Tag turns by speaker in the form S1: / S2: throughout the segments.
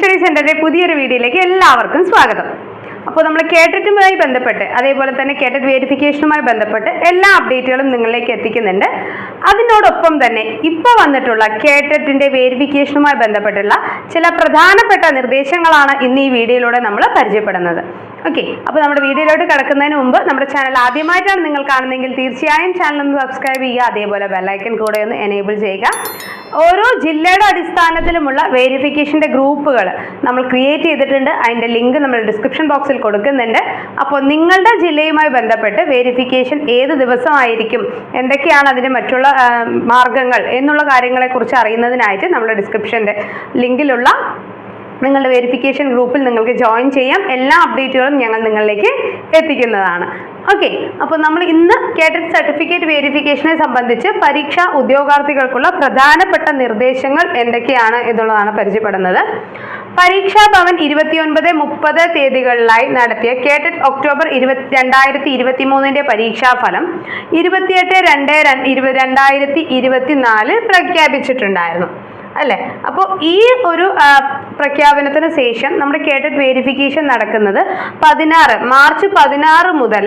S1: Study സെന്ററിന്റെ പുതിയൊരു വീഡിയോയിലേക്ക് എല്ലാവർക്കും സ്വാഗതം. അപ്പോൾ നമ്മൾ കേട്ടറ്റുമായി ബന്ധപ്പെട്ട് അതേപോലെ തന്നെ കേട്ടറ്റ് വേരിഫിക്കേഷനുമായി ബന്ധപ്പെട്ട് എല്ലാ അപ്ഡേറ്റുകളും നിങ്ങളിലേക്ക് എത്തിക്കുന്നുണ്ട്. അതിനോടൊപ്പം തന്നെ ഇപ്പോൾ വന്നിട്ടുള്ള കേട്ടറ്റിന്റെ വേരിഫിക്കേഷനുമായി ബന്ധപ്പെട്ടുള്ള ചില പ്രധാനപ്പെട്ട നിർദ്ദേശങ്ങളാണ് ഇന്ന് ഈ വീഡിയോയിലൂടെ നമ്മൾ പരിചയപ്പെടുന്നത്. ഓക്കെ അപ്പോൾ നമ്മുടെ വീഡിയോയിലോട്ട് കിടക്കുന്നതിന് മുമ്പ് നമ്മുടെ ചാനൽ ആദ്യമായിട്ടാണ് നിങ്ങൾ കാണുന്നതെങ്കിൽ തീർച്ചയായും ചാനൽ ഒന്ന് സബ്സ്ക്രൈബ് ചെയ്യുക അതേപോലെ ബെല്ലൈക്കൻ കൂടെ ഒന്ന് എനേബിൾ ചെയ്യുക. ഓരോ ജില്ലയുടെ അടിസ്ഥാനത്തിലുമുള്ള വേരിഫിക്കേഷന്റെ ഗ്രൂപ്പുകൾ നമ്മൾ ക്രിയേറ്റ് ചെയ്തിട്ടുണ്ട്. അതിന്റെ ലിങ്ക് നമ്മൾ ഡിസ്ക്രിപ്ഷൻ ബോക്സിൽ കൊടുക്കുന്നുണ്ട്. അപ്പോൾ നിങ്ങളുടെ ജില്ലയുമായി ബന്ധപ്പെട്ട് വേരിഫിക്കേഷൻ ഏത് ദിവസമായിരിക്കും എന്തൊക്കെയാണ് അതിന്റെ മറ്റുള്ള മാർഗങ്ങൾ എന്നുള്ള കാര്യങ്ങളെക്കുറിച്ച് അറിയുന്നതിനായിട്ട് നമ്മുടെ ഡിസ്ക്രിപ്ഷന്റെ ലിങ്കിലുള്ള നിങ്ങളുടെ വെരിഫിക്കേഷൻ ഗ്രൂപ്പിൽ നിങ്ങൾക്ക് ജോയിൻ ചെയ്യാം. എല്ലാ അപ്ഡേറ്റുകളും ഞങ്ങൾ നിങ്ങളിലേക്ക് എത്തിക്കുന്നതാണ്. ഓക്കെ അപ്പോൾ നമ്മൾ ഇന്ന് കേഡറ്റ് സർട്ടിഫിക്കറ്റ് വെരിഫിക്കേഷനെ സംബന്ധിച്ച് പരീക്ഷാ ഉദ്യോഗാർത്ഥികൾക്കുള്ള പ്രധാനപ്പെട്ട നിർദ്ദേശങ്ങൾ എന്തൊക്കെയാണ് എന്നുള്ളതാണ് പരിചയപ്പെടുന്നത്. പരീക്ഷാ ഭവൻ ഇരുപത്തിയൊൻപത് മുപ്പത് തീയതികളിലായി നടത്തിയ കേട്ടറ്റ് ഒക്ടോബർ ഇരുപത്തി രണ്ടായിരത്തി ഇരുപത്തി മൂന്നിന്റെ പരീക്ഷാഫലം ഇരുപത്തിയെട്ട് രണ്ട് രണ്ടായിരത്തി ഇരുപത്തിനാല് പ്രഖ്യാപിച്ചിട്ടുണ്ടായിരുന്നു. അല്ലേ? അപ്പോൾ ഈ ഒരു പ്രഖ്യാപനത്തിന് ശേഷം നമ്മുടെ കേഡറ്റ് വെരിഫിക്കേഷൻ നടക്കുന്നത് പതിനാറ് മാർച്ച് പതിനാറ് മുതൽ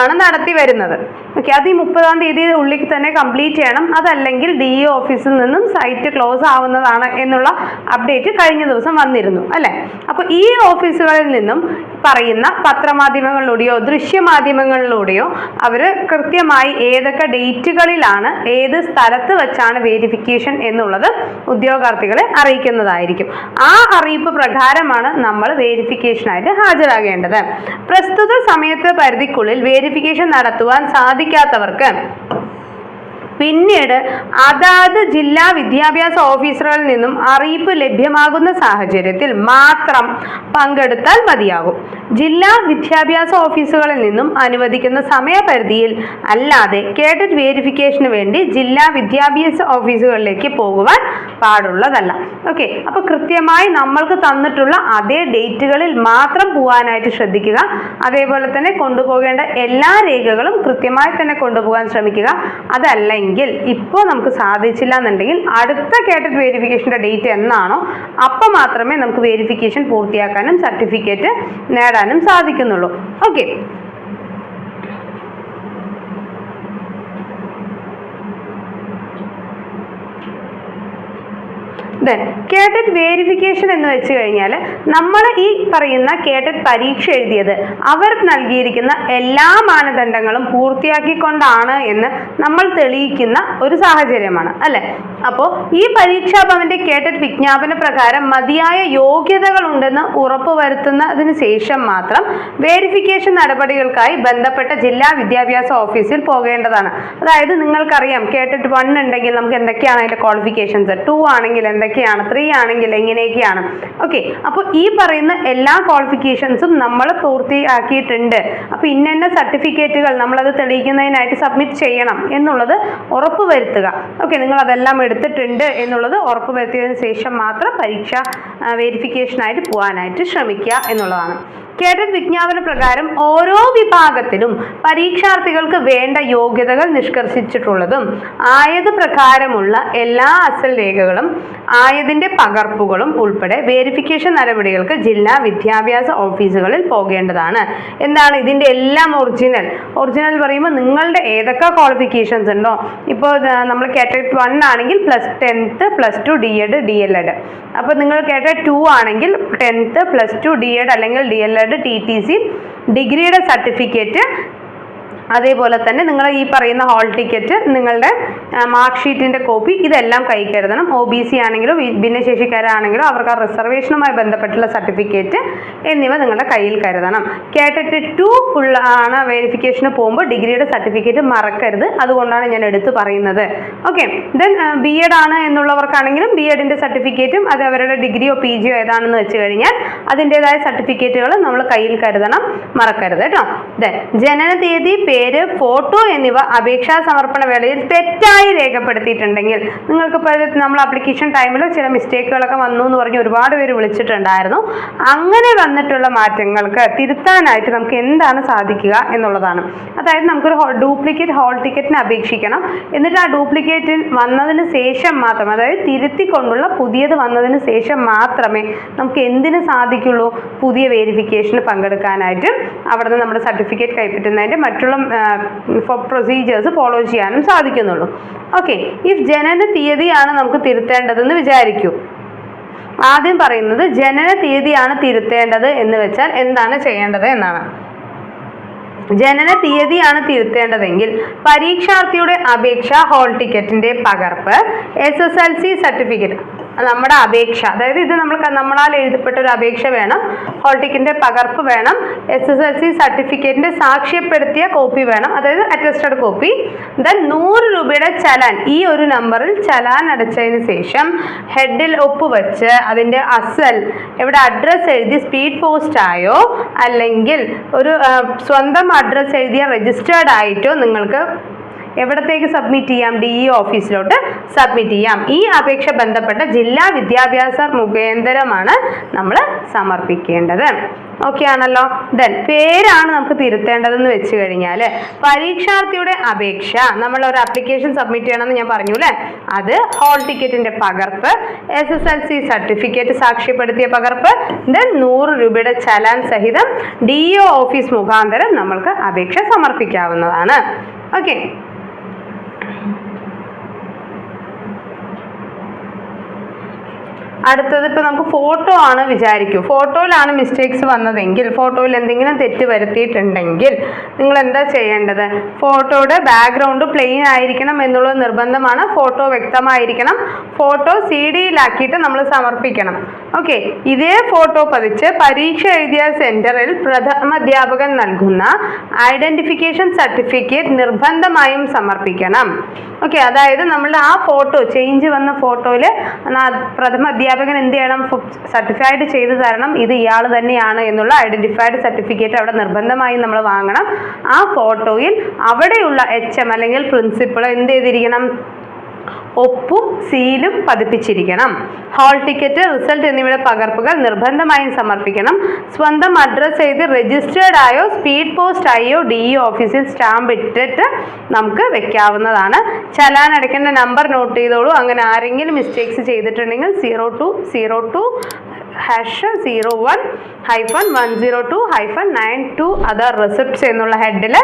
S1: ആണ് നടത്തി വരുന്നത്. ഓക്കെ അത് ഈ മുപ്പതാം തീയതി ഉള്ളിൽ തന്നെ കംപ്ലീറ്റ് ചെയ്യണം. അതല്ലെങ്കിൽ ഡി ഇ ഓഫീസിൽ നിന്നും സൈറ്റ് ക്ലോസ് ആവുന്നതാണ് എന്നുള്ള അപ്ഡേറ്റ് കഴിഞ്ഞ ദിവസം വന്നിരുന്നു. അല്ലേ? അപ്പോൾ ഈ ഓഫീസുകളിൽ നിന്നും പറയുന്ന പത്രമാധ്യമങ്ങളിലൂടെയോ ദൃശ്യമാധ്യമങ്ങളിലൂടെയോ അവർ കൃത്യമായി ഏതൊക്കെ ഡേറ്റുകളിലാണ് ഏത് സ്ഥലത്ത് വെച്ചാണ് വേരിഫിക്കേഷൻ എന്നുള്ളത് ഉദ്യോഗാർത്ഥികളെ അറിയിക്കുന്നതായിരിക്കും. ആ അറിയിപ്പ് പ്രകാരമാണ് നമ്മൾ വേരിഫിക്കേഷനായിട്ട് ഹാജരാകേണ്ടത്. പ്രസ്തുത സമയത്ത് പരിധിക്കുള്ളിൽ വേരിഫിക്കേഷൻ നടത്തുവാൻ സാധിക്കാത്തവർക്ക് പിന്നീട് അതാത് ജില്ലാ വിദ്യാഭ്യാസ ഓഫീസറുകളിൽ നിന്നും അറിയിപ്പ് ലഭ്യമാകുന്ന സാഹചര്യത്തിൽ മാത്രം പങ്കെടുത്താൽ മതിയാകും. ജില്ലാ വിദ്യാഭ്യാസ ഓഫീസുകളിൽ നിന്നും അനുവദിക്കുന്ന സമയപരിധിയിൽ അല്ലാതെ കേഡറ്റ് വേരിഫിക്കേഷന് വേണ്ടി ജില്ലാ വിദ്യാഭ്യാസ ഓഫീസുകളിലേക്ക് പോകുവാൻ പാടുള്ളതല്ല. ഓക്കെ അപ്പോൾ കൃത്യമായി നമ്മൾക്ക് തന്നിട്ടുള്ള അതേ ഡേറ്റുകളിൽ മാത്രം പോകാനായിട്ട് ശ്രദ്ധിക്കുക. അതേപോലെ തന്നെ കൊണ്ടുപോകേണ്ട എല്ലാ രേഖകളും കൃത്യമായി തന്നെ കൊണ്ടുപോകാൻ ശ്രമിക്കുക. അതല്ലെങ്കിൽ ഇപ്പോൾ നമുക്ക് സാധിച്ചില്ല എന്നുണ്ടെങ്കിൽ അടുത്ത കേട്ടറ്റ് വേരിഫിക്കേഷന്റെ ഡേറ്റ് എന്നാണോ അപ്പോൾ മാത്രമേ നമുക്ക് വേരിഫിക്കേഷൻ പൂർത്തിയാക്കാനും സർട്ടിഫിക്കറ്റ് നേടാനും സാധിക്കുന്നുള്ളൂ. ഓക്കെ ദെൻ കേട്ടറ്റ് വേരിഫിക്കേഷൻ എന്ന് വെച്ച് കഴിഞ്ഞാൽ നമ്മൾ ഈ പറയുന്ന കേട്ടറ്റ് പരീക്ഷ എഴുതിയത് അവർ നൽകിയിരിക്കുന്ന എല്ലാ മാനദണ്ഡങ്ങളും പൂർത്തിയാക്കിക്കൊണ്ടാണ് എന്ന് നമ്മൾ തെളിയിക്കുന്ന ഒരു സാഹചര്യമാണ് അല്ലെ? അപ്പോൾ ഈ പരീക്ഷാ ഭവന്റെ കേട്ടറ്റ് വിജ്ഞാപന പ്രകാരം മതിയായ യോഗ്യതകൾ ഉണ്ടെന്ന് ഉറപ്പുവരുത്തുന്നതിന് ശേഷം മാത്രം വേരിഫിക്കേഷൻ നടപടികൾക്കായി ബന്ധപ്പെട്ട ജില്ലാ വിദ്യാഭ്യാസ ഓഫീസിൽ പോകേണ്ടതാണ്. അതായത് നിങ്ങൾക്കറിയാം കേട്ടറ്റ് വൺ ഉണ്ടെങ്കിൽ നമുക്ക് എന്തൊക്കെയാണ് അതിന്റെ ക്വാളിഫിക്കേഷൻസ് ടു ആണെങ്കിൽ എന്തൊക്കെയാണ് ത്രീ ആണെങ്കിൽ എങ്ങനെയൊക്കെയാണ്? ഓക്കെ അപ്പോൾ ഈ പറയുന്ന എല്ലാ ക്വാളിഫിക്കേഷൻസും നമ്മൾ പൂർത്തിയാക്കിയിട്ടുണ്ട്. അപ്പോൾ ഇന്ന സർട്ടിഫിക്കറ്റുകൾ നമ്മളത് തെളിയിക്കുന്നതിനായിട്ട് സബ്മിറ്റ് ചെയ്യണം എന്നുള്ളത് ഉറപ്പ് വരുത്തുക ഓക്കെ നിങ്ങൾ അതെല്ലാം എടുത്തിട്ടുണ്ട് എന്നുള്ളത് ഉറപ്പ് വരുത്തിയതിന് ശേഷം മാത്രം പരീക്ഷ വെരിഫിക്കേഷനായിട്ട് പോകാനായിട്ട് ശ്രമിക്കുക എന്നുള്ളതാണ്. കേഡറ്റ് വിജ്ഞാപന പ്രകാരം ഓരോ വിഭാഗത്തിലും പരീക്ഷാർത്ഥികൾക്ക് വേണ്ട യോഗ്യതകൾ നിഷ്കർഷിച്ചിട്ടുള്ളതും ആയത് പ്രകാരമുള്ള എല്ലാ അസൽ രേഖകളും ആയതിന്റെ പകർപ്പുകളും ഉൾപ്പെടെ വേരിഫിക്കേഷൻ നടപടികൾക്ക് ജില്ലാ വിദ്യാഭ്യാസ ഓഫീസുകളിൽ പോകേണ്ടതാണ്. എന്താണ് ഇതിന്റെ എല്ലാം ഒറിജിനൽ ഒറിജിനൽ പറയുമ്പോൾ നിങ്ങളുടെ ഏതൊക്കെ ക്വാളിഫിക്കേഷൻസ് ഉണ്ടോ? ഇപ്പോൾ നമ്മൾ കേട്ടറ്റ് വൺ ആണെങ്കിൽ plus tenth plus two D Ed D L Ed അപ്പോൾ നിങ്ങൾ കേട്ട ടു ആണെങ്കിൽ tenth plus two D Ed അല്ലെങ്കിൽ D L Ed T T ഡിഗ്രിയുടെ സർട്ടിഫിക്കറ്റ് അതേപോലെ തന്നെ നിങ്ങൾ ഈ പറയുന്ന ഹാൾ ടിക്കറ്റ് നിങ്ങളുടെ മാർക്ക് ഷീറ്റിന്റെ കോപ്പി ഇതെല്ലാം കൈ കരുതണം. ഒ ബി സി ആണെങ്കിലും ഭിന്നശേഷിക്കാരാണെങ്കിലും അവർക്ക് ആ റിസർവേഷനുമായി ബന്ധപ്പെട്ടുള്ള സർട്ടിഫിക്കറ്റ് എന്നിവ നിങ്ങളുടെ കയ്യിൽ കരുതണം. കേട്ടിട്ട് ടു ഉള്ള ആണ് വെരിഫിക്കേഷന് പോകുമ്പോൾ ഡിഗ്രിയുടെ സർട്ടിഫിക്കറ്റ് മറക്കരുത്. അതുകൊണ്ടാണ് ഞാൻ എടുത്തു പറയുന്നത്. ഓക്കെ ദെൻ ബി എഡ് ആണ് എന്നുള്ളവർക്കാണെങ്കിലും ബി എഡിന്റെ സർട്ടിഫിക്കറ്റും അത് അവരുടെ ഡിഗ്രിയോ പി ജിയോ ഏതാണെന്ന് വെച്ച് കഴിഞ്ഞാൽ അതിന്റെതായ സർട്ടിഫിക്കറ്റുകൾ നമ്മൾ കയ്യിൽ കരുതണം. മറക്കരുത് കേട്ടോ. ദെൻ ജനന തീയതി പേര് ഫോട്ടോ എന്നിവ അപേക്ഷാ സമർപ്പണ വേളയിൽ തെറ്റായി രേഖപ്പെടുത്തിയിട്ടുണ്ടെങ്കിൽ നിങ്ങൾക്ക് ഇപ്പോൾ നമ്മൾ ആപ്ലിക്കേഷൻ ടൈമിൽ ചില മിസ്റ്റേക്കുകളൊക്കെ വന്നു എന്ന് പറഞ്ഞ് ഒരുപാട് പേര് വിളിച്ചിട്ടുണ്ടായിരുന്നു. അങ്ങനെ വന്നിട്ടുള്ള മാറ്റങ്ങൾക്ക് തിരുത്താനായിട്ട് നമുക്ക് എന്താണ് സാധിക്കുക എന്നുള്ളതാണ്. അതായത് നമുക്കൊരു ഡ്യൂപ്ലിക്കേറ്റ് ഹോൾ ടിക്കറ്റിന് അപേക്ഷിക്കണം. എന്നിട്ട് ആ ഡ്യൂപ്ലിക്കേറ്റ് വന്നതിന് ശേഷം മാത്രം അതായത് തിരുത്തിക്കൊണ്ടുള്ള പുതിയത് വന്നതിന് ശേഷം മാത്രമേ നമുക്ക് എന്തിന് സാധിക്കുള്ളൂ? പുതിയ വേരിഫിക്കേഷന് പങ്കെടുക്കാനായിട്ട് അവിടെ നിന്ന് നമ്മുടെ സർട്ടിഫിക്കറ്റ് കൈപ്പറ്റുന്നതിന്റെ മറ്റുള്ള പ്രൊസീജിയേഴ്സ് ഫോളോ ചെയ്യാനും സാധിക്കുന്നുള്ളൂ. ഓക്കെ ഇഫ് ജനന തീയതിയാണ് നമുക്ക് തിരുത്തേണ്ടതെന്ന് വിചാരിക്കൂ. ആദ്യം പറയുന്നത് ജനന തീയതിയാണ് തിരുത്തേണ്ടത് എന്ന് വെച്ചാൽ എന്താണ് ചെയ്യേണ്ടത് എന്നാണ്. ജനന തീയതിയാണ് തിരുത്തേണ്ടതെങ്കിൽ പരീക്ഷാർത്ഥിയുടെ അപേക്ഷ ഹോൾ ടിക്കറ്റിന്റെ പകർപ്പ് S S L C certificate നമ്മുടെ അപേക്ഷ. അതായത് ഇത് നമ്മൾ നമ്മളാൽ എഴുതപ്പെട്ട ഒരു അപേക്ഷ വേണം. ഹോൾ ടിക്കറ്റിന്റെ പകർപ്പ് വേണം. എസ് എസ് എൽ സി സർട്ടിഫിക്കറ്റിന്റെ സാക്ഷ്യപ്പെടുത്തിയ കോപ്പി വേണം. അതായത് അറ്റസ്റ്റഡ് കോപ്പി ദെൻ നൂറ് രൂപയുടെ ചലാൻ. ഈ ഒരു നമ്പറിൽ ചലാൻ അടച്ചതിന് ശേഷം ഹെഡിൽ ഒപ്പ് വെച്ച് അതിന്റെ അസൽ എവിടെ അഡ്രസ്സ് എഴുതി സ്പീഡ് പോസ്റ്റ് ആയോ അല്ലെങ്കിൽ ഒരു സ്വന്തം അഡ്രസ്സ് എഴുതിയ രജിസ്റ്റേർഡ് ആയിട്ടോ നിങ്ങൾക്ക് എവിടത്തേക്ക് സബ്മിറ്റ് ചെയ്യാം? ഡി ഇ ഓഫീസിലോട്ട് സബ്മിറ്റ് ചെയ്യാം. ഈ അപേക്ഷ ബന്ധപ്പെട്ട ജില്ലാ വിദ്യാഭ്യാസ മുഖേന്തരമാണ് നമ്മൾ സമർപ്പിക്കേണ്ടത്. ഓക്കെ ആണല്ലോ? ദെൻ പേരാണ് നമുക്ക് തിരുത്തേണ്ടതെന്ന് വെച്ച് കഴിഞ്ഞാൽ പരീക്ഷാർത്ഥിയുടെ അപേക്ഷ. നമ്മൾ ഒരു അപ്ലിക്കേഷൻ സബ്മിറ്റ് ചെയ്യണമെന്ന് ഞാൻ പറഞ്ഞു അല്ലേ? അത് ഹോൾ ടിക്കറ്റിന്റെ പകർപ്പ് S S L C certificate സാക്ഷ്യപ്പെടുത്തിയ പകർപ്പ് ദെൻ നൂറ് രൂപയുടെ ചലാൻ സഹിതം ഡി ഓഫീസ് മുഖാന്തരം നമ്മൾക്ക് അപേക്ഷ സമർപ്പിക്കാവുന്നതാണ്. Okay Thanks. അടുത്തത് ഇപ്പോൾ നമുക്ക് ഫോട്ടോ ആണ് വിചാരിക്കൂ. ഫോട്ടോയിലാണ് മിസ്റ്റേക്സ് വന്നതെങ്കിൽ ഫോട്ടോയിൽ എന്തെങ്കിലും തെറ്റ് വരുത്തിയിട്ടുണ്ടെങ്കിൽ നിങ്ങൾ എന്താ ചെയ്യേണ്ടത്? ഫോട്ടോയുടെ ബാക്ക്ഗ്രൗണ്ട് പ്ലെയിൻ ആയിരിക്കണം എന്നുള്ള നിർബന്ധമാണ്. ഫോട്ടോ വ്യക്തമായിരിക്കണം. ഫോട്ടോ സി ഡിയിലാക്കിയിട്ട് നമ്മൾ സമർപ്പിക്കണം. ഓക്കെ ഇതേ ഫോട്ടോ പതിച്ച് പരീക്ഷ എഴുതിയ സെന്ററിൽ പ്രഥമാധ്യാപകൻ നൽകുന്ന ഐഡന്റിഫിക്കേഷൻ സർട്ടിഫിക്കറ്റ് നിർബന്ധമായും സമർപ്പിക്കണം. ഓക്കെ അതായത് നമ്മളുടെ ആ ഫോട്ടോ ചേഞ്ച് വന്ന ഫോട്ടോയിൽ പ്രഥമ എന്ത് ചെയ്യണം? സർട്ടിഫൈഡ് ചെയ്ത് തരണം. ഇത് ഇയാൾ തന്നെയാണ് എന്നുള്ള ഐഡന്റിഫൈഡ് സർട്ടിഫിക്കറ്റ് അവിടെ നിർബന്ധമായും നമ്മൾ വാങ്ങണം. ആ ഫോട്ടോയിൽ അവിടെയുള്ള എച്ച് എം അല്ലെങ്കിൽ പ്രിൻസിപ്പൾ എന്ത് ചെയ്തിരിക്കണം? ഒപ്പും സീലും പതിപ്പിച്ചിരിക്കണം. ഹാൾ ടിക്കറ്റ് റിസൾട്ട് എന്നിവയുടെ പകർപ്പുകൾ നിർബന്ധമായും സമർപ്പിക്കണം. സ്വന്തം അഡ്രസ്സ് ചെയ്ത് രജിസ്റ്റേർഡ് ആയോ സ്പീഡ് പോസ്റ്റ് ആയോ ഡി ഇ ഓഫീസിൽ സ്റ്റാമ്പ് ഇട്ടിട്ട് നമുക്ക് വെക്കാവുന്നതാണ്. ചലാൻ അടയ്ക്കേണ്ട നമ്പർ നോട്ട് ചെയ്തോളൂ. അങ്ങനെ ആരെങ്കിലും മിസ്റ്റേക്സ് ചെയ്തിട്ടുണ്ടെങ്കിൽ zero two zero two hash zero one hyphen one zero two hyphen nine two other receipts എന്നുള്ള ഹെഡിൽ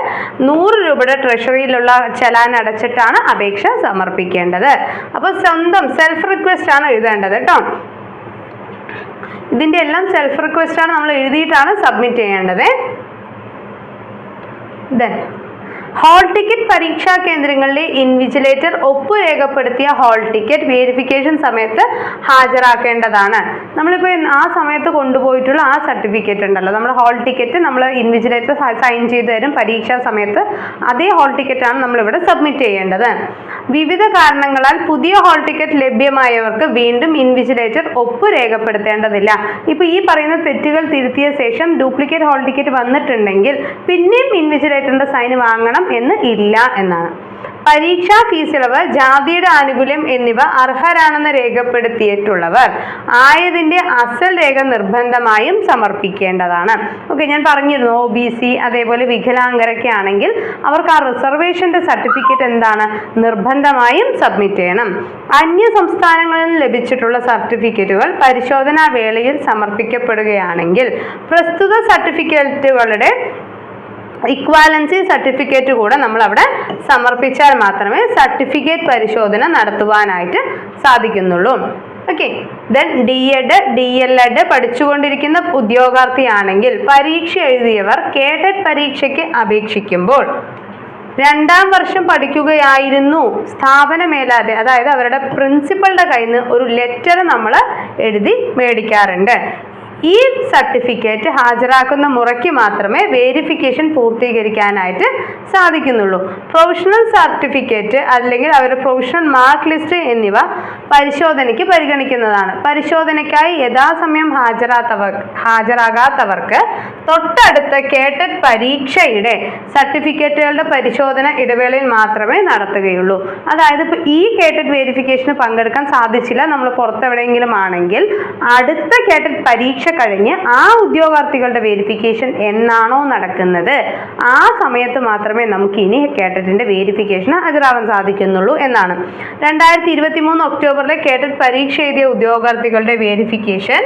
S1: നൂറ് രൂപയുടെ ട്രഷറിയിലുള്ള ചലാൻ അടച്ചിട്ടാണ് അപേക്ഷ സമർപ്പിക്കേണ്ടത്. അപ്പോൾ സ്വന്തം സെൽഫ് റിക്വസ്റ്റ് ആണ് എഴുതേണ്ടത് കേട്ടോ. ഇതിന്റെ എല്ലാം സെൽഫ് റിക്വസ്റ്റ് ആണ് നമ്മൾ എഴുതിയിട്ടാണ് സബ്മിറ്റ് ചെയ്യേണ്ടത്. ദെൻ ഹാൾ ടിക്കറ്റ് പരീക്ഷാ കേന്ദ്രങ്ങളിലെ ഇൻവിജിലേറ്റർ ഒപ്പ് രേഖപ്പെടുത്തിയ ഹാൾ ടിക്കറ്റ് വേരിഫിക്കേഷൻ സമയത്ത് ഹാജരാക്കേണ്ടതാണ്. നമ്മളിപ്പോൾ ആ സമയത്ത് കൊണ്ടുപോയിട്ടുള്ള ആ സർട്ടിഫിക്കറ്റ് ഉണ്ടല്ലോ. നമ്മൾ ഹാൾ ടിക്കറ്റ് നമ്മൾ ഇൻവിജിലേറ്റർ സൈൻ ചെയ്ത് തരും. പരീക്ഷാ സമയത്ത് അതേ ഹാൾ ടിക്കറ്റാണ് നമ്മളിവിടെ സബ്മിറ്റ് ചെയ്യേണ്ടത്. വിവിധ കാരണങ്ങളാൽ പുതിയ ഹോൾ ടിക്കറ്റ് ലഭ്യമായവർക്ക് വീണ്ടും ഇൻവിജിലേറ്റർ ഒപ്പ് രേഖപ്പെടുത്തേണ്ടതില്ല. ഇപ്പോൾ ഈ പറയുന്ന തെറ്റുകൾ തിരുത്തിയ ശേഷം ഡ്യൂപ്ലിക്കേറ്റ് ഹോൾ ടിക്കറ്റ് വന്നിട്ടുണ്ടെങ്കിൽ പിന്നെയും ഇൻവിജിലേറ്ററിന്റെ സൈൻ വാങ്ങണം എന്ന് ഇല്ല എന്നാണ്. പരീക്ഷാ ഫീസിളവ് ജാതിയുടെ ആനുകൂല്യം എന്നിവ അർഹരാണെന്ന് രേഖപ്പെടുത്തിയിട്ടുള്ളവർ ആയതിന്റെ അസൽ രേഖ നിർബന്ധമായും സമർപ്പിക്കേണ്ടതാണ്. ഓക്കെ ഞാൻ പറഞ്ഞിരുന്നു ഒ ബി സി അതേപോലെ വികലാംഗരൊക്കെ ആണെങ്കിൽ അവർക്ക് ആ റിസർവേഷന്റെ സർട്ടിഫിക്കറ്റ് എന്താണ്? നിർബന്ധമായും സബ്മിറ്റ് ചെയ്യണം. അന്യ സംസ്ഥാനങ്ങളിൽ നിന്ന് ലഭിച്ചിട്ടുള്ള സർട്ടിഫിക്കറ്റുകൾ പരിശോധനാ വേളയിൽ സമർപ്പിക്കപ്പെടുകയാണെങ്കിൽ പ്രസ്തുത സർട്ടിഫിക്കറ്റുകളുടെ ഇക്വാലൻസി സർട്ടിഫിക്കറ്റ് കൂടെ നമ്മൾ അവിടെ സമർപ്പിച്ചാൽ മാത്രമേ സർട്ടിഫിക്കറ്റ് പരിശോധന നടത്തുവാനായിട്ട് സാധിക്കുന്നുള്ളൂ. Okay then D Ed D L Ed പഠിച്ചുകൊണ്ടിരിക്കുന്ന ഉദ്യോഗാർത്ഥിയാണെങ്കിൽ പരീക്ഷ എഴുതിയവർ കേഡറ്റ് പരീക്ഷയ്ക്ക് അപേക്ഷിക്കുമ്പോൾ രണ്ടാം വർഷം പഠിക്കുകയായിരുന്നു. സ്ഥാപന മേലാതെ അതായത് അവരുടെ പ്രിൻസിപ്പളുടെ കയ്യിൽ നിന്ന് ഒരു ലെറ്റർ നമ്മൾ എഴുതി മേടിക്കാറുണ്ട്. ഈ സർട്ടിഫിക്കറ്റ് ഹാജരാക്കുന്ന മുറയ്ക്ക് മാത്രമേ വേരിഫിക്കേഷൻ പൂർത്തീകരിക്കാനായിട്ട് സാധിക്കുന്നുള്ളൂ. പ്രൊഫഷണൽ സർട്ടിഫിക്കറ്റ് അല്ലെങ്കിൽ അവരുടെ പ്രൊഫഷണൽ മാർക്ക് ലിസ്റ്റ് എന്നിവ പരിശോധനയ്ക്ക് പരിഗണിക്കുന്നതാണ്. പരിശോധനയ്ക്കായി യഥാസമയം ഹാജരാത്തവർ ഹാജരാകാത്തവർക്ക് തൊട്ടടുത്ത കേട്ടറ്റ് പരീക്ഷയുടെ സർട്ടിഫിക്കറ്റുകളുടെ പരിശോധന ഇടവേളയിൽ മാത്രമേ നടത്തുകയുള്ളൂ. അതായത് ഇപ്പോൾ ഈ കേട്ടറ്റ് വേരിഫിക്കേഷന് പങ്കെടുക്കാൻ സാധിച്ചില്ല. നമ്മൾ പുറത്തെവിടെയെങ്കിലും ആണെങ്കിൽ അടുത്ത കേട്ടറ്റ് പരീക്ഷ കഴിഞ്ഞ് ആ ഉദ്യോഗാർത്ഥികളുടെ വേരിഫിക്കേഷൻ എന്നാണോ നടക്കുന്നത്? ആ സമയത്ത് മാത്രമേ നമുക്ക് ഇനി കേട്ടറ്റിന്റെ വെരിഫിക്കേഷൻ ഹാജരാവാൻ സാധിക്കുന്നുള്ളൂ എന്നാണ്. രണ്ടായിരത്തി ഇരുപത്തി മൂന്ന് ഒക്ടോബറിലെ കേട്ടറ്റ് പരീക്ഷ എഴുതിയ ഉദ്യോഗാർത്ഥികളുടെ വെരിഫിക്കേഷൻ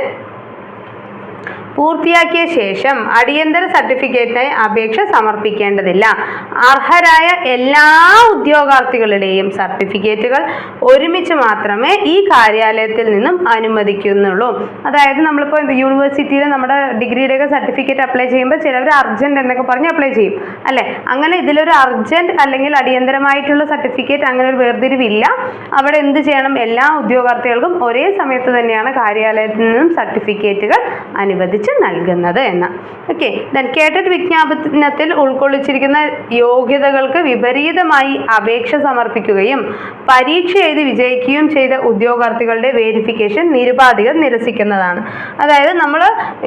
S1: പൂർത്തിയാക്കിയ ശേഷം അടിയന്തര സർട്ടിഫിക്കറ്റിനായി അപേക്ഷ സമർപ്പിക്കേണ്ടതില്ല. അർഹരായ എല്ലാ ഉദ്യോഗാർത്ഥികളുടെയും സർട്ടിഫിക്കറ്റുകൾ ഒരുമിച്ച് മാത്രമേ ഈ കാര്യാലയത്തിൽ നിന്നും അനുവദിക്കുന്നുള്ളൂ. അതായത് നമ്മളിപ്പോൾ യൂണിവേഴ്സിറ്റിയിൽ നമ്മുടെ ഡിഗ്രിയുടെയൊക്കെ സർട്ടിഫിക്കറ്റ് അപ്ലൈ ചെയ്യുമ്പോൾ ചിലവർ അർജന്റ് എന്നൊക്കെ പറഞ്ഞ് അപ്ലൈ ചെയ്യും. അല്ലേ? അങ്ങനെ ഇതിലൊരു അർജന്റ് അല്ലെങ്കിൽ അടിയന്തരമായിട്ടുള്ള സർട്ടിഫിക്കറ്റ് അങ്ങനെ ഒരു വേർതിരിവില്ല. അവിടെ എന്ത് ചെയ്യണം? എല്ലാ ഉദ്യോഗാർത്ഥികൾക്കും ഒരേ സമയത്ത് തന്നെയാണ് കാര്യാലയത്തിൽ നിന്നും സർട്ടിഫിക്കറ്റുകൾ അനുവദിച്ച് നൽകുന്നത് എന്ന്. ഓക്കെ ദെൻ കേട്ടറ്റ് വിജ്ഞാപനത്തിൽ ഉൾക്കൊള്ളിച്ചിരിക്കുന്ന യോഗ്യതകൾക്ക് വിപരീതമായി അപേക്ഷ സമർപ്പിക്കുകയും പരീക്ഷ എഴുതി വിജയിക്കുകയും ചെയ്ത ഉദ്യോഗാർത്ഥികളുടെ വേരിഫിക്കേഷൻ നിരുപാധികം നിരസിക്കുന്നതാണ്. അതായത് നമ്മൾ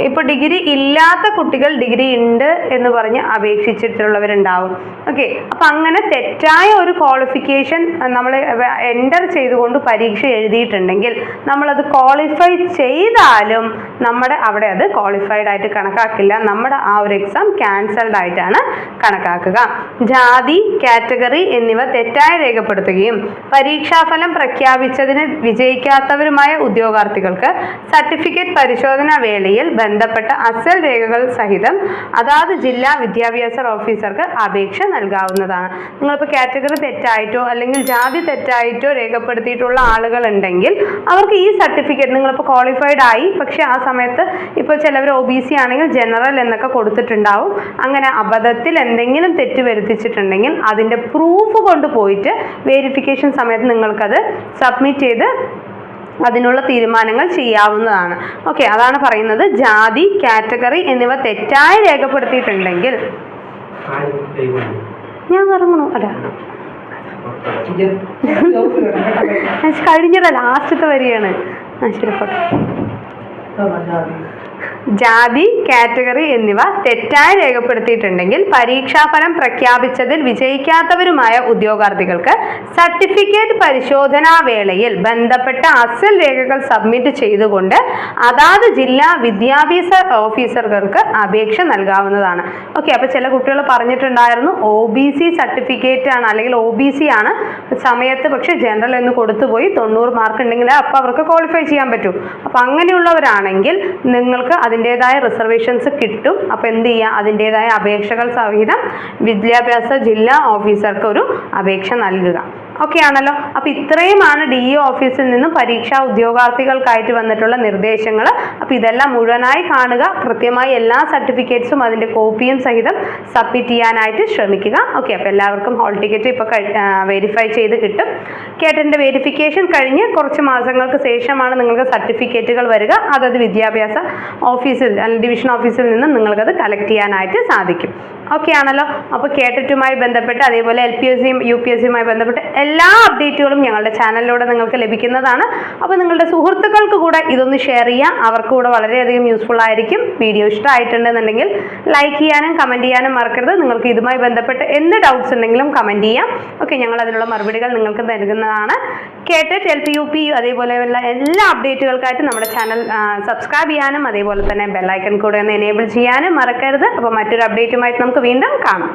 S1: ഇപ്പോൾ ഡിഗ്രി ഇല്ലാത്ത കുട്ടികൾ ഡിഗ്രി ഉണ്ട് എന്ന് പറഞ്ഞ് അപേക്ഷിച്ചിട്ടുള്ളവരുണ്ടാവും. ഓക്കെ അപ്പം അങ്ങനെ തെറ്റായ ഒരു ക്വാളിഫിക്കേഷൻ നമ്മൾ എന്റർ ചെയ്തുകൊണ്ട് പരീക്ഷ എഴുതിയിട്ടുണ്ടെങ്കിൽ നമ്മളത് ക്വാളിഫൈ ചെയ്താലും നമ്മുടെ അവിടെ അത് ക്വാളിഫൈഡ് ആയിട്ട് കണക്കാക്കില്ല. നമ്മുടെ ആ ഒരു എക്സാം ക്യാൻസൽഡ് ആയിട്ടാണ് കണക്കാക്കുക. ജാതി കാറ്റഗറി എന്നിവ തെറ്റായി രേഖപ്പെടുത്തുകയും പരീക്ഷാഫലം പ്രഖ്യാപിച്ചതിന് വിജയിക്കാത്തവരുമായ ഉദ്യോഗാർത്ഥികൾക്ക് സർട്ടിഫിക്കറ്റ് പരിശോധന വേളയിൽ ബന്ധപ്പെട്ട അസൽ രേഖകൾ സഹിതം അതാത് ജില്ലാ വിദ്യാഭ്യാസ ഓഫീസർക്ക് അപേക്ഷ നൽകാവുന്നതാണ്. നിങ്ങളിപ്പോൾ കാറ്റഗറി തെറ്റായിട്ടോ അല്ലെങ്കിൽ ജാതി തെറ്റായിട്ടോ രേഖപ്പെടുത്തിയിട്ടുള്ള ആളുകൾ ഉണ്ടെങ്കിൽ അവർക്ക് ഈ സർട്ടിഫിക്കറ്റ് നിങ്ങളിപ്പോൾ ക്വാളിഫൈഡ് ആയി. പക്ഷേ ആ സമയത്ത് ഇപ്പോൾ ചിലവർ ഒ ബി സി ആണെങ്കിൽ ജനറൽ എന്നൊക്കെ കൊടുത്തിട്ടുണ്ടാവും. അങ്ങനെ അബദ്ധത്തിൽ എന്തെങ്കിലും തെറ്റ് വരുത്തിച്ചിട്ടുണ്ടെങ്കിൽ അതിന്റെ പ്രൂഫ് കൊണ്ട് പോയിട്ട് വേരിഫിക്കേഷൻ സമയത്ത് നിങ്ങൾക്കത് സബ്മിറ്റ് ചെയ്ത് അതിനുള്ള തീരുമാനങ്ങൾ ചെയ്യാവുന്നതാണ്. ഓക്കെ അതാണ് പറയുന്നത്. ജാതി കാറ്റഗറി എന്നിവ തെറ്റായി രേഖപ്പെടുത്തിയിട്ടുണ്ടെങ്കിൽ ഞാൻ ഇറങ്ങണു അല്ല. കഴിഞ്ഞിട ലാസ്റ്റത്തെ വരികയാണ് ആ ശരി ജാതി കാറ്റഗറി എന്നിവ തെറ്റായി രേഖപ്പെടുത്തിയിട്ടുണ്ടെങ്കിൽ പരീക്ഷാഫലം പ്രഖ്യാപിച്ചതിൽ വിജയിക്കാത്തവരുമായ ഉദ്യോഗാർത്ഥികൾക്ക് സർട്ടിഫിക്കറ്റ് പരിശോധനാ വേളയിൽ ബന്ധപ്പെട്ട അസൽ രേഖകൾ സബ്മിറ്റ് ചെയ്തുകൊണ്ട് അതാത് ജില്ലാ വിദ്യാഭ്യാസ ഓഫീസർക്ക് അപേക്ഷ നൽകാവുന്നതാണ്. ഓക്കെ അപ്പോൾ ചില കുട്ടികൾ പറഞ്ഞിട്ടുണ്ടായിരുന്നു ഒ ബി സി സർട്ടിഫിക്കറ്റ് ആണ് അല്ലെങ്കിൽ ഒ ബി സി ആണ്. സമയത്ത് പക്ഷേ ജനറൽ എന്ന് കൊടുത്തുപോയി തൊണ്ണൂറ് മാർക്ക് ഉണ്ടെങ്കിൽ അപ്പോൾ അവർക്ക് ക്വാളിഫൈ ചെയ്യാൻ പറ്റും. അപ്പോൾ അങ്ങനെയുള്ളവരാണെങ്കിൽ നിങ്ങൾക്ക് അതിന്റേതായ റിസർവേഷൻസ് കിട്ടും. അപ്പോൾ എന്ത് ചെയ്യുക അതിന്റേതായ അപേക്ഷകൾ സഹിതം വിദ്യാഭ്യാസ ജില്ലാ ഓഫീസർക്ക് ഒരു അപേക്ഷ നൽകുക. ഓക്കെ ആണല്ലോ അപ്പോൾ ഇത്രയുമാണ് ഡി ഇ ഓഫീസിൽ നിന്നും പരീക്ഷാ ഉദ്യോഗാർത്ഥികൾക്കായിട്ട് വന്നിട്ടുള്ള നിർദ്ദേശങ്ങൾ അപ്പോൾ ഇതെല്ലാം മുഴുവനായി കാണുക. കൃത്യമായി എല്ലാ സർട്ടിഫിക്കറ്റ്സും അതിന്റെ കോപ്പിയും സഹിതം സബ്മിറ്റ് ചെയ്യാനായിട്ട് ശ്രമിക്കുക. ഓക്കെ അപ്പോൾ എല്ലാവർക്കും ഹോൾ ടിക്കറ്റ് ഇപ്പോൾ വെരിഫൈ ചെയ്ത് കിട്ടും. കേട്ടന്റെ വെരിഫിക്കേഷൻ കഴിഞ്ഞ് കുറച്ച് മാസങ്ങൾക്ക് ശേഷമാണ് നിങ്ങൾക്ക് സർട്ടിഫിക്കറ്റുകൾ വരിക. അതത് വിദ്യാഭ്യാസ ഓഫീസിൽ ഡിവിഷൻ ഓഫീസിൽ നിന്നും നിങ്ങൾക്കത് കളക്ട് ചെയ്യാനായിട്ട് സാധിക്കും. ഓക്കെ ആണല്ലോ അപ്പോൾ കേട്ടിട്ടുമായി ബന്ധപ്പെട്ട് അതേപോലെ എൽ പി എസ് സിയും യു പി എസ് സിയുമായി ബന്ധപ്പെട്ട് എല്ലാ അപ്ഡേറ്റുകളും ഞങ്ങളുടെ ചാനലിലൂടെ നിങ്ങൾക്ക് ലഭിക്കുന്നതാണ്. അപ്പോൾ നിങ്ങളുടെ സുഹൃത്തുക്കൾക്ക് കൂടെ ഇതൊന്ന് ഷെയർ ചെയ്യുക അവർക്ക് കൂടെ വളരെയധികം യൂസ്ഫുൾ ആയിരിക്കും. വീഡിയോ ഇഷ്ടമായിട്ടുണ്ടെന്നുണ്ടെങ്കിൽ ലൈക്ക് ചെയ്യാനും കമന്റ് ചെയ്യാനും മറക്കരുത്. നിങ്ങൾക്ക് ഇതുമായി ബന്ധപ്പെട്ട് എന്ത് ഡൗട്ട്സ് ഉണ്ടെങ്കിലും കമന്റ് ചെയ്യാം. ഓക്കെ ഞങ്ങൾ അതിനുള്ള മറുപടികൾ നിങ്ങൾക്ക് നൽകുന്നതാണ്. കേട്ടിട്ട് എൽ പി യു പി അതേപോലെയുള്ള എല്ലാ അപ്ഡേറ്റുകൾക്കായിട്ട് നമ്മുടെ ചാനൽ സബ്സ്ക്രൈബ് ചെയ്യാനും അതേപോലെ തന്നെ ബെല്ലൈക്കൺ കൂടെ ഒന്ന് എനേബിൾ ചെയ്യാനും മറക്കരുത്. അപ്പോൾ മറ്റൊരു അപ്ഡേറ്റുമായിട്ട് നമുക്ക് വീണ്ടും കാണാം.